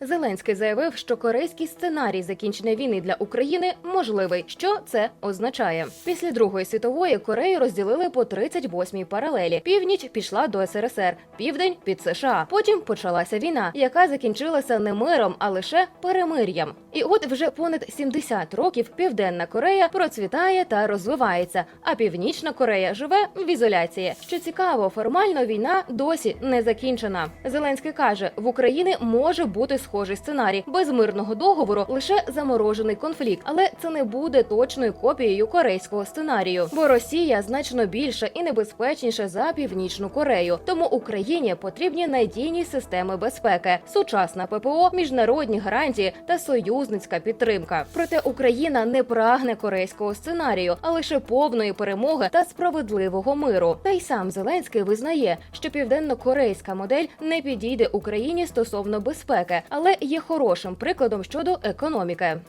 Зеленський заявив, що корейський сценарій закінчення війни для України можливий. Що це означає? Після Другої світової Корею розділили по 38-й паралелі. Північ пішла до СРСР, південь під США. Потім почалася війна, яка закінчилася не миром, а лише перемир'ям. І от вже понад 70 років Південна Корея процвітає та розвивається, а Північна Корея живе в ізоляції. Що цікаво, формально війна досі не закінчена. Зеленський каже, в Україні може бути схожий сценарій без мирного договору, лише заморожений конфлікт, але це не буде точною копією корейського сценарію, бо Росія значно більша і небезпечніша за північну Корею. Тому Україні потрібні надійні системи безпеки, сучасна ППО, міжнародні гарантії та союзницька підтримка. Проте Україна не прагне корейського сценарію, а лише повної перемоги та справедливого миру. Та й сам Зеленський визнає, що південно-корейська модель не підійде Україні стосовно безпеки, але є хорошим прикладом щодо економіки.